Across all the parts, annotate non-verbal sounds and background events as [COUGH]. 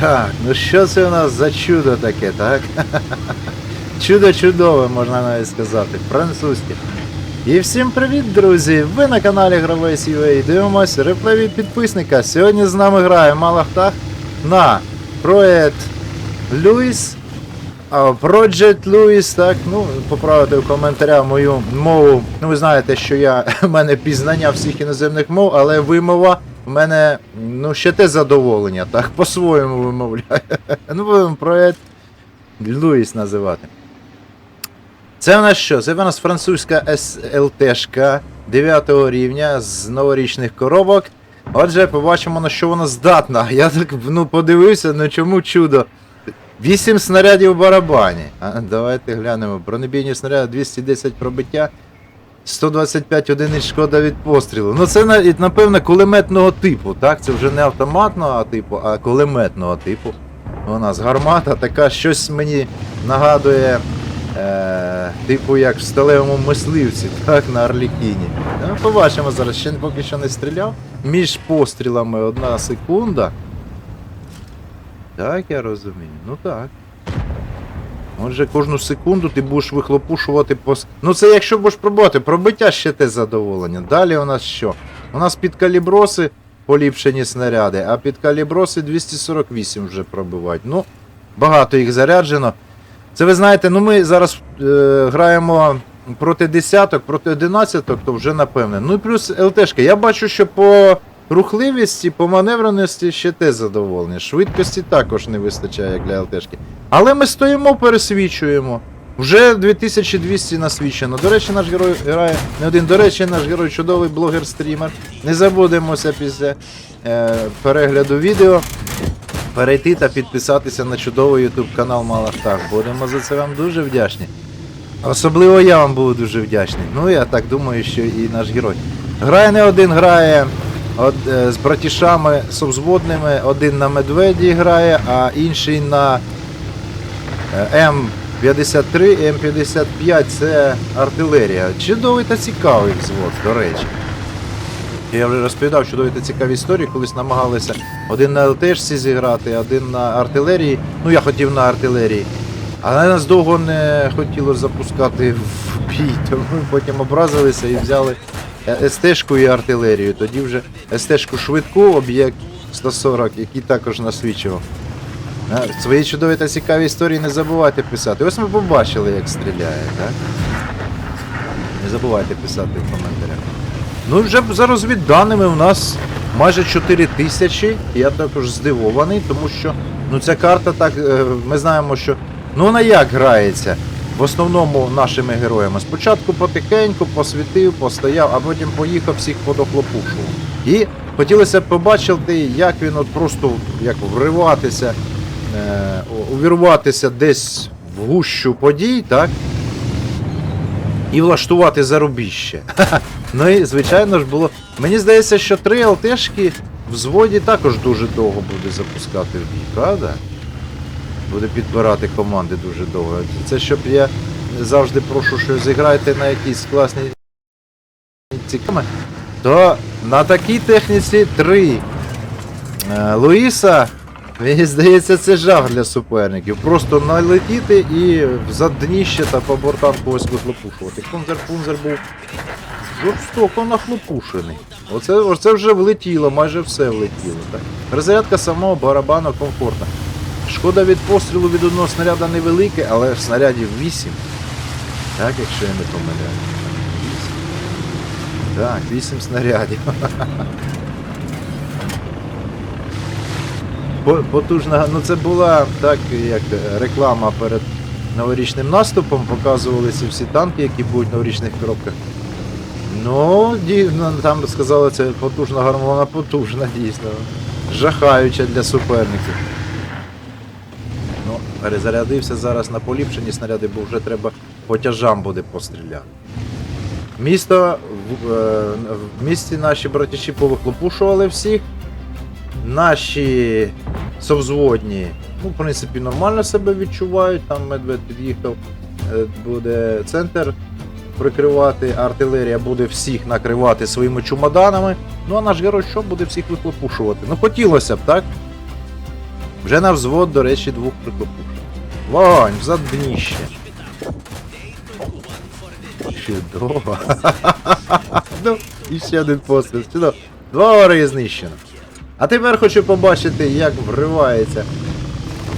Так, ну що це у нас за чудо таке, так? [LAUGHS] Чудо чудове, можна навіть сказати, французьке. І всім привіт, друзі! Ви на каналі Гравець UA дивимося реплей від підписника. Сьогодні з нами грає Малахтах на проект Луїс. А Project Louis, так, ну, поправити в коментарях мою мову. Ну, ви знаєте, що я [LAUGHS] в мене пізнання всіх іноземних мов, але вимова в мене ну, ще те задоволення, так, по-своєму вимовляю. [LAUGHS] Ну, будемо проект Луїс називати. Це в нас що? Це в нас французька СЛТшка 9 рівня з новорічних коробок. Отже, побачимо, на що вона здатна. [LAUGHS] Я так ну, подивився, ну чому чудо. 8 снарядів в барабані. А, давайте глянемо. Бронебійні снаряди 210 пробиття, 125 одиниць шкода від пострілу. Ну це на- напевно кулеметного типу, так? Це вже не автоматного типу, а кулеметного типу. У нас гармата така щось мені нагадує. Е, типу як в сталевому мисливці, [LAUGHS] так, на Орлікіні. Ну, побачимо зараз, ще поки що не стріляв. Між пострілами одна секунда. Так, я розумію. Ну так. Отже, кожну секунду ти будеш вихлопушувати по. Ну це якщо будеш пробувати, пробиття ще те задоволення. Далі у нас що? У нас під каліброси поліпшені снаряди, а під каліброси 248 вже пробивають. Ну, багато їх заряджено. Це ви знаєте, ну ми зараз е, граємо проти десяток, проти одинадцяток, то вже напевне. Ну і плюс ЛТшка. Я бачу, що по рухливості, по маневреності ще те задоволення. Швидкості також не вистачає як для ЛТшки. Але ми стоїмо, пересвічуємо. Вже 2200 насвічено. До речі, наш герой грає не один. До речі, наш герой чудовий блогер-стрімер. Не забудемося після е, перегляду відео перейти та підписатися на чудовий YouTube канал Малахтах. Будемо за це вам дуже вдячні. Особливо я вам буду дуже вдячний. Ну я так думаю, що і наш герой. Грає не один, грає з братішами совзводними, один на медведі грає, а інший на е, М53, М55 це артилерія. Чудовий та цікавий взвод, до речі. Я вже розповідав чудові та цікаві історії, колись намагалися один на ЛТшці зіграти, один на артилерії. Ну я хотів на артилерії. Але нас довго не хотіло запускати в бій, тому ми потім образилися і взяли е, СТ-шку і артилерію. Тоді вже СТ-шку швидку, об'єкт 140, який також насвічував. Е, Свої чудові та цікаві історії не забувайте писати. Ось ми побачили, як стріляє, так? Не забувайте писати в коментарях. Ну, вже за розвідданими у нас майже 4 тисячі. Я також здивований, тому що ну, ця карта так. е, Ми знаємо, що ну вона як грається. В основному нашими героями. Спочатку потихеньку посвітив, постояв, а потім поїхав всіх подохлопушував. І хотілося б побачити, як він от просто як вриватися, е, увірватися десь в гущу подій, так? І влаштувати зарубіще. [LAUGHS] Ну і звичайно ж було. Мені здається, що три ЛТшки в зводі також дуже довго буде запускати в бій, правда? Буде підбирати команди дуже довго. Це щоб я завжди прошу, що зіграйте на якійсь класній цікаві, то на такій техніці три е, Луїса, мені здається, це жах для суперників. Просто налетіти і за дніще та по бортам когось вихлопушувати. Кунзер-пунзер був жорстоко нахлопушений. Оце, оце вже влетіло, майже все влетіло. Так? Розрядка самого барабану комфортна. Шкода від пострілу від одного снаряда невелике, але снарядів 8. Так, якщо я не помиляю. 8. Так, 8 снарядів. [LAUGHS] Потужна, ну це була так, як реклама перед новорічним наступом, показувалися всі танки, які будуть в новорічних коробках. Ну, дійсно, там сказали, це потужна гармона, потужна, дійсно. Жахаюча для суперників. Перезарядився зараз на поліпшені снаряди, бо вже треба по тяжам буде постріляти. Місто, в, е, місті наші братіші повихлопушували всіх. Наші совзводні, ну, в принципі, нормально себе відчувають. Там медведь під'їхав, е, буде центр прикривати, артилерія буде всіх накривати своїми чумоданами. Ну а наш герой що буде всіх вихлопушувати? Ну хотілося б, так? Вже на взвод, до речі, двох прикопушок. Вогонь, взад дніще. Чудово. [LAUGHS] ну, і ще один постріл. Чудово. Два ори знищено. А тепер хочу побачити, як вривається.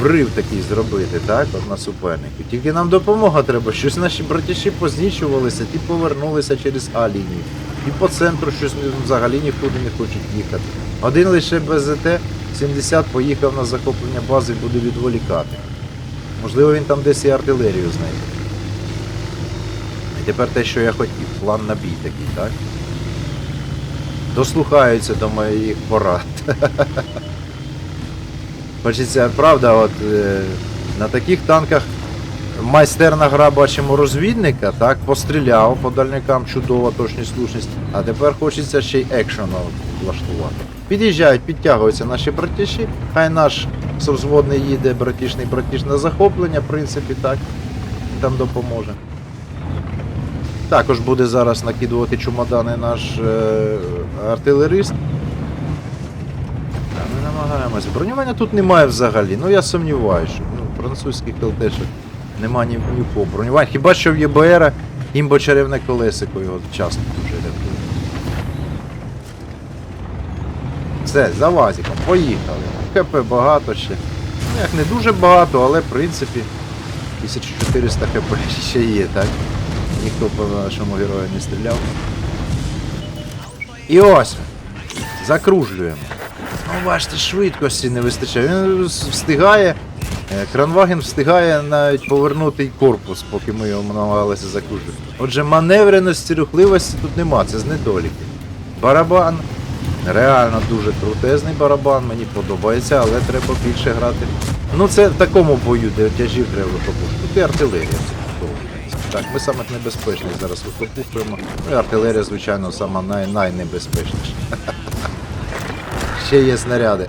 Врив такий зробити, так? От на супернику. Тільки нам допомога треба. Щось наші братіші познічувалися, ті повернулися через А-лінію. І по центру щось взагалі нікуди не хочуть їхати. Один лише БЗТ 70 поїхав на захоплення бази і буде відволікати. Можливо, він там десь і артилерію знайде. І тепер те, що я хотів, план на бій такий, так? Дослухаються до моїх порад. [LAUGHS] Хочеться, правда, от е, на таких танках майстерна гра бачимо розвідника, так, постріляв по дальникам, чудова точність слушність, а тепер хочеться ще й екшену влаштувати. Під'їжджають, підтягуються наші братіші, хай наш совзводний їде, братішний братіш на захоплення, в принципі, так, там допоможе. Також буде зараз накидувати чумадани наш е, артилерист. Та ми намагаємося. Бронювання тут немає взагалі. Ну я сумніваюся, що ну, французьких ЛТшок нема ні, ні бронювання. Хіба що в ЄБР імбо чарівне колесико його часто дуже рятує. Все, за вазиком, поїхали. ХП багато ще. Ну як не дуже багато, але в принципі 1400 хп ще є, так? Ніхто по нашому герою не стріляв. І ось. Закружлюємо. Ну, бачите, швидкості не вистачає. Він встигає. Е, Кранваген встигає навіть повернути й корпус, поки ми його намагалися закружити. Отже, маневреності, рухливості тут нема, це з недоліки. Барабан. Реально дуже крутезний барабан, мені подобається, але треба більше грати. Ну це в такому бою, де тяжів треба вихлопушити. Тут і артилерія. Так, ми самих небезпечних зараз вихлопушуємо. Ну і артилерія, звичайно, сама най найнебезпечніша. [LAUGHS] Ще є снаряди.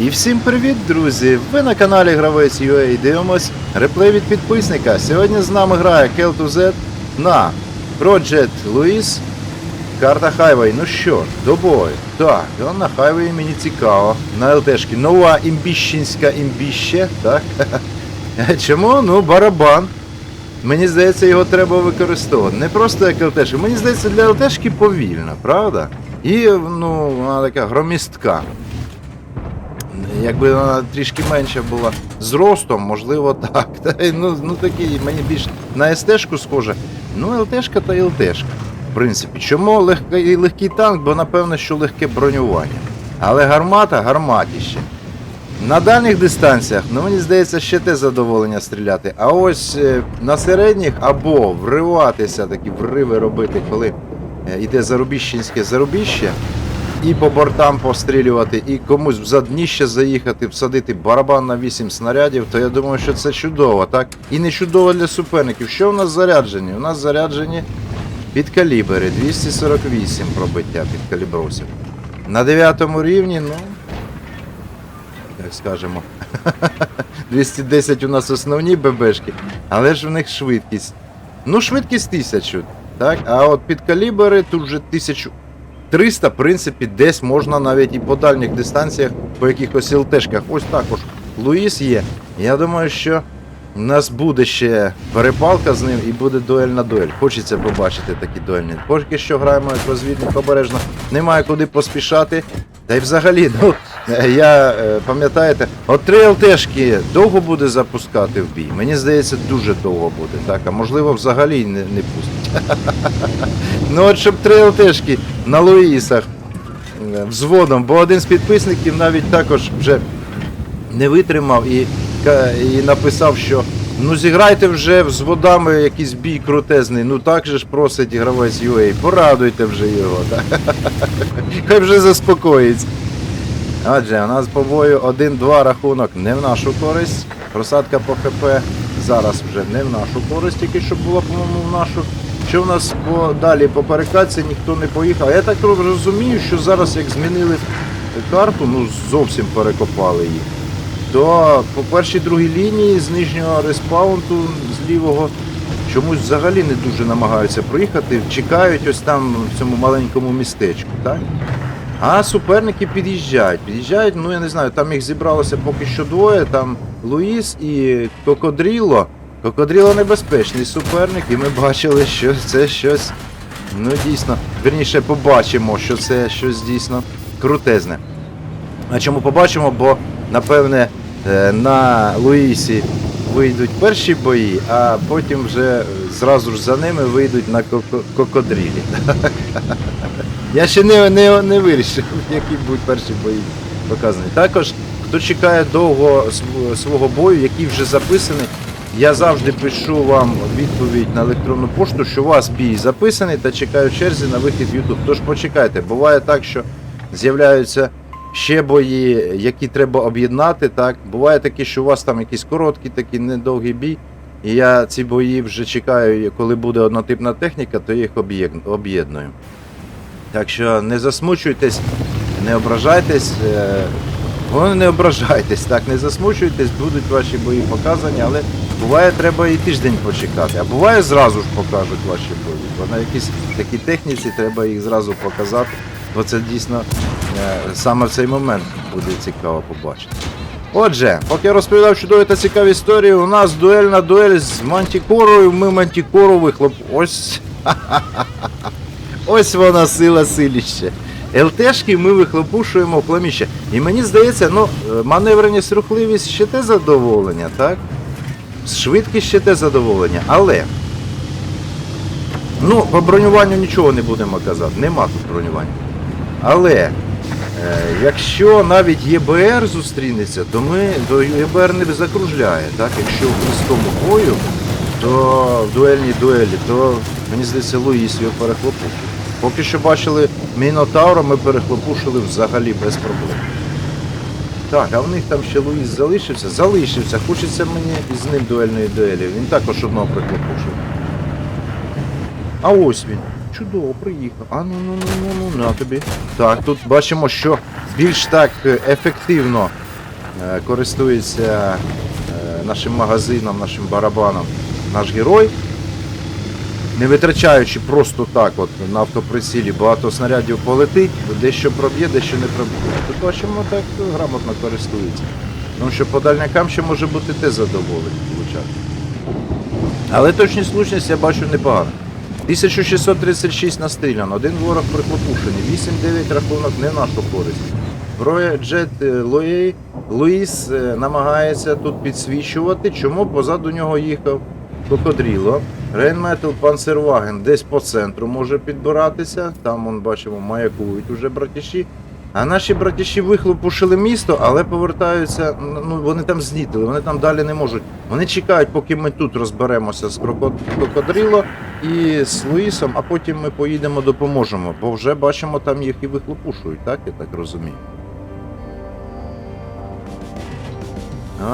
І всім привіт, друзі! Ви на каналі Гравець UA дивимось реплей від підписника. Сьогодні з нами грає Kel2Z на Project Louis. Карта Highway. Ну що ж, до бою. Так, і на Highway мені цікаво. На ЛТшки. Нова імбіщенська імбіще, так? [LAUGHS] Чому? Ну, барабан. Мені здається, його треба використовувати. Не просто як ЛТшка. Мені здається, для ЛТшки повільна, правда? І ну, вона така громістка. Якби вона трішки менша була зростом, можливо, так. Та, ну, ну такий, мені більш на СТ-шку схоже. Ну, ЛТшка та ЛТшка. В принципі, чому легкий, легкий танк, бо напевно, що легке бронювання. Але гармата гарматіще. На дальніх дистанціях, ну мені здається, ще те задоволення стріляти. А ось е, на середніх або вриватися, такі вриви робити, коли е, йде зарубіщенське зарубіще, і по бортам пострілювати, і комусь в задніще заїхати, всадити барабан на 8 снарядів, то я думаю, що це чудово, так? І не чудово для суперників. Що в нас заряджені? У нас заряджені підкалібери, 248 пробиття підкалібросів. На 9 рівні, ну. Як скажемо. [LAUGHS] 210 у нас основні ББшки, але ж в них швидкість. Ну, швидкість 1000, так? А от підкалібери тут вже 1000. 300, в принципі, десь можна навіть і по дальніх дистанціях, по якихось ЛТшках. Ось також Луїс є. Я думаю, що у нас буде ще перепалка з ним і буде дуель на дуель. Хочеться побачити такі дуельні. Поки що граємо як розвідник обережно, немає куди поспішати. Та й взагалі, ну я е, пам'ятаєте, от три ЛТшки довго буде запускати в бій. Мені здається, дуже довго буде, так, а можливо взагалі не, не пустить. [LAUGHS] Ну от щоб три ЛТшки на Луїсах е, взводом, бо один з підписників навіть також вже не витримав і, і написав, що Ну зіграйте вже з водами якийсь бій крутезний. Ну так же ж просить гравець UA. Порадуйте вже його. [LAUGHS] Хай вже заспокоїться. Отже, у нас по бою 1-2 рахунок не в нашу користь. Просадка по ХП зараз вже не в нашу користь, тільки що була, по-моєму, в нашу. Що в нас по, далі по перекатці ніхто не поїхав. Я так розумію, що зараз як змінили карту, ну зовсім перекопали її. То по першій другій лінії з нижнього респаунту, з лівого, чомусь взагалі не дуже намагаються проїхати, чекають ось там в цьому маленькому містечку, так? А суперники під'їжджають. Під'їжджають, ну я не знаю, там їх зібралося поки що двоє, там Луїс і Кокодріло. Кокодріло небезпечний суперник, і ми бачили, що це щось, ну дійсно, верніше побачимо, що це щось дійсно крутезне. А чому побачимо? Бо напевне е, на Луїсі вийдуть перші бої, а потім вже зразу ж за ними вийдуть на кокодрілі. [LAUGHS] Я ще не, не, не вирішив, які будуть перші бої показані. Також, хто чекає довго свого бою, який вже записаний, я завжди пишу вам відповідь на електронну пошту, що у вас бій записаний та чекаю черзі на вихід YouTube. Тож почекайте, буває так, що з'являються ще бої, які треба об'єднати. Так, буває таке, що у вас там якийсь короткий, такий недовгий бій. І я ці бої вже чекаю, коли буде однотипна техніка, то їх об'єдную. Так що не засмучуйтесь, не ображайтесь. Головне, не ображайтесь, так, не засмучуйтесь, будуть ваші бої показані, але буває, треба і тиждень почекати, а буває зразу ж покажуть ваші бої. Бо на якійсь такій техніці треба їх зразу показати, бо це дійсно е, саме в цей момент буде цікаво побачити. Отже, поки я розповідав чудові та цікаві історії, у нас дуельна дуель з Мантікорою, ми Мантікору вихлоп. Ось. [LAUGHS] Ось вона сила силіще. ЛТшки ми вихлопушуємо в кломіще. І мені здається, ну, е, маневреність, рухливість ще те задоволення, так? Швидкість ще те задоволення. Але. Ну, по бронюванню нічого не будемо казати. Нема тут бронювання. Але. Е, якщо навіть ЄБР зустрінеться, то ми до ЄБР не закружляє. Так? Якщо в близькому бою, то в дуельній дуелі, то мені здається, Луїс його перехлопушив. Поки що бачили Мінотавра, ми перехлопушили взагалі без проблем. Так, а в них там ще Луїс залишився? Залишився. Хочеться мені із ним дуельної дуелі. Він також одного прихлопушив. А ось він. Чудово, приїхав. А ну ну ну ну ну на тобі. Так, тут бачимо, що більш так е, ефективно е, користується е, нашим магазином, нашим барабаном наш герой. Не витрачаючи просто так, от на автоприцілі багато снарядів полетить, дещо проб'є, дещо не проб'є. Тут бачимо, так грамотно користується. Тому що по дальнякам ще може бути те задоволення получати. Але точність влучність я бачу непогано. 1636 настріляно, один ворог прихлопушений, 8-9 рахунок не в нашу користь. Броя Джет е, Луї, Луїс е, намагається тут підсвічувати, чому позаду нього їхав Кокодріло. Рейнметал Панцерваген десь по центру може підбиратися. Там, вон, бачимо, маякують уже братіші. А наші братіші вихлопушили місто, але повертаються. Ну вони там знітили, вони там далі не можуть. Вони чекають, поки ми тут розберемося з Кроко- Кокодріло і з Луїсом, а потім ми поїдемо допоможемо. Бо вже бачимо, там їх і вихлопушують, так? Я так розумію.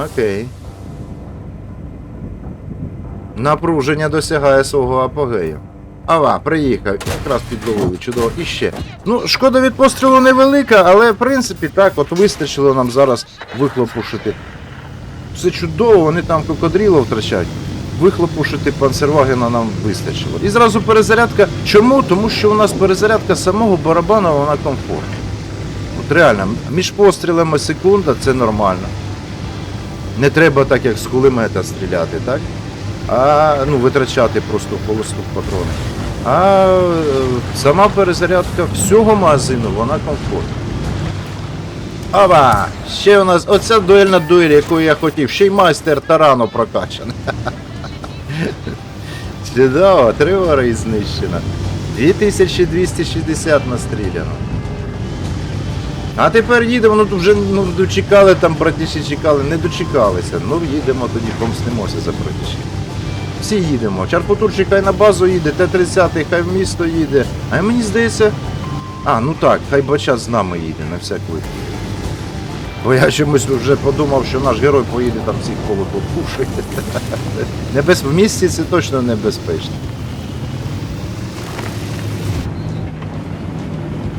Окей. Напруження досягає свого апогею. Ава, приїхав, якраз підловили, чудово. І ще. Ну, шкода від пострілу невелика, але в принципі так, от вистачило нам зараз вихлопушити. Все чудово, вони там кокодріло втрачають. Вихлопушити панцервагена нам вистачило. І зразу перезарядка. Чому? Тому що у нас перезарядка самого барабана, вона комфортна. От реально, між пострілами секунда це нормально. Не треба так, як з кулемета стріляти, так? А ну, витрачати просто холосту патрони. А сама перезарядка всього магазину, вона комфортна. Ава! Ще у нас оця дуельна дуель, яку я хотів, ще й майстер Тарано прокачаний. [LAUGHS] Чудово, три вори знищено. 2260 настріляно. А тепер їдемо, ну вже ну, дочекали, там братіші чекали, не дочекалися. Ну їдемо тоді, помстимося за братіші. Всі їдемо. Чарпотурчик хай на базу їде, Т-30 хай в місто їде. А мені здається. А, ну так, хай бачат з нами їде, на всяк випадок. Бо я чомусь вже подумав, що наш герой поїде там всіх повихлопушить. [LAUGHS] Небез... В місті це точно небезпечно.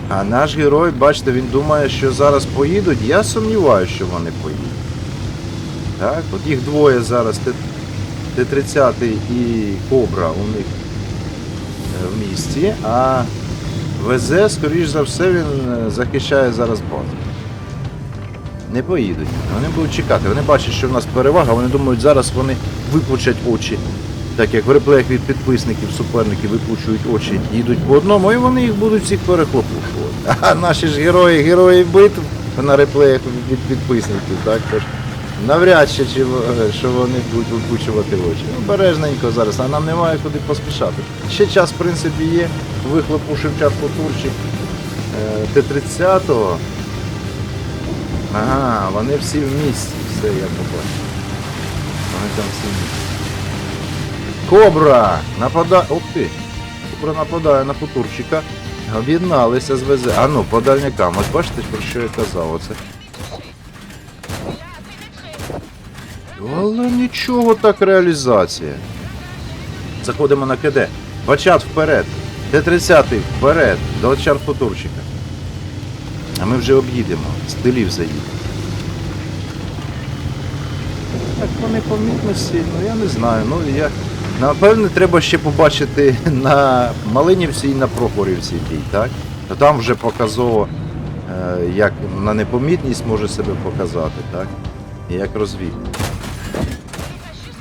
А наш герой, бачите, він думає, що зараз поїдуть. Я сумніваюся, що вони поїдуть. Так, от їх двоє зараз, Т-30 і Кобра у них е, в місті, а ВЗ, скоріш за все, він е, захищає зараз базу. Не поїдуть. Вони будуть чекати. Вони бачать, що в нас перевага, вони думають, зараз вони випучать очі. Так як в реплеях від підписників, суперників випучують очі, їдуть по одному, і вони їх будуть всіх перехлопушувати. [LAUGHS] А наші ж герої, герої битв на реплеях від підписників, так? Тож навряд чи, що вони будуть випучувати очі. Обережненько зараз, а нам немає куди поспішати. Ще час, в принципі, є. Вихлопушив чашку турчик е, Т-30-го. Ага, вони всі в місті. Все, я побачив. Вони там всі в місті. Кобра! Нападає. Ух ти! Кобра нападає на футурчика. Об'єдналися з ВЗ. А ну, по дальнякам. Ось бачите, про що я казав. Оце. Але нічого так реалізація. Заходимо на КД. Бачат вперед. Т-30 вперед. До футурчика. А ми вже об'їдемо. З тилів заїдемо. Так вони помітності, ну я не знаю. Ну я. Напевне, треба ще побачити [LAUGHS] на Малинівці і на Прохорівці бій, так? То там вже показово, е, як на непомітність може себе показати, так? І як розвідник.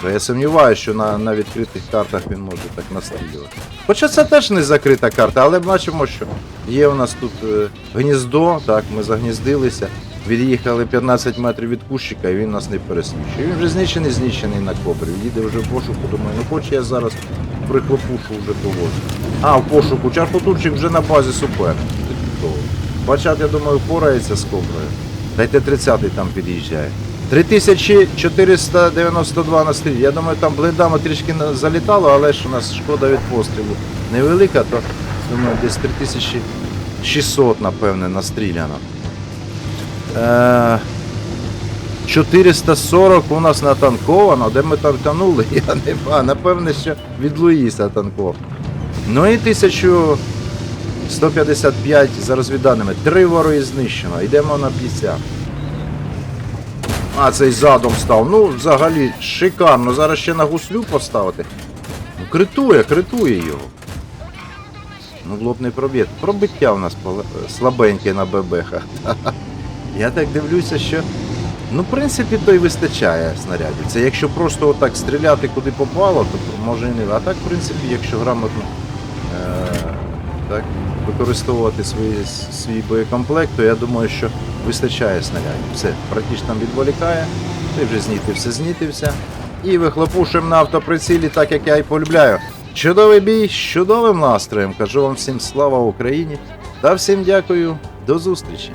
То я сумніваюся, що на, на відкритих картах він може так настрілювати. Хоча це теж не закрита карта, але бачимо, що є у нас тут е, гніздо, так, ми загніздилися, від'їхали 15 метрів від кущика і він нас не пересвічує. Він вже знищений, знищений на кобрі. Їде вже в пошуку, думаю, ну хоч я зараз прихлопушу вже повозу. А, в пошуку. Чарпотурчик вже на базі суперник. Це. Бачат, я думаю, впорається з коброю. Дайте 30-й там під'їжджає. 3492 на стрілі. Я думаю, там блиндами трішки залітало, але ж у нас шкода від пострілу невелика, то думаю, десь 3600, напевне, настріляно. Е, 440 у нас натанковано, де ми танканули, [LAUGHS] я не пам'ятаю, напевне, що від Луїса танков. Ну і 1155 за розвіданими. Три вори знищено. Йдемо на 50. А, цей задом став. Ну, взагалі, шикарно. Зараз ще на гуслю поставити. Ну, критує, критує його. Ну, було б не проб'є. Пробиття у нас слабеньке на ББХ. Я так дивлюся, що. Ну, в принципі, то й вистачає снарядів. Це якщо просто отак стріляти куди попало, то може і не. А так, в принципі, якщо грамотно е- так, використовувати свої, свій боєкомплект, то я думаю, що вистачає снарядів. Все, братіш там відволікає, ти вже знітився, знітився. І вихлопушуємо на автоприцілі, так як я і полюбляю. Чудовий бій, з чудовим настроєм. Кажу вам всім слава Україні та всім дякую. До зустрічі!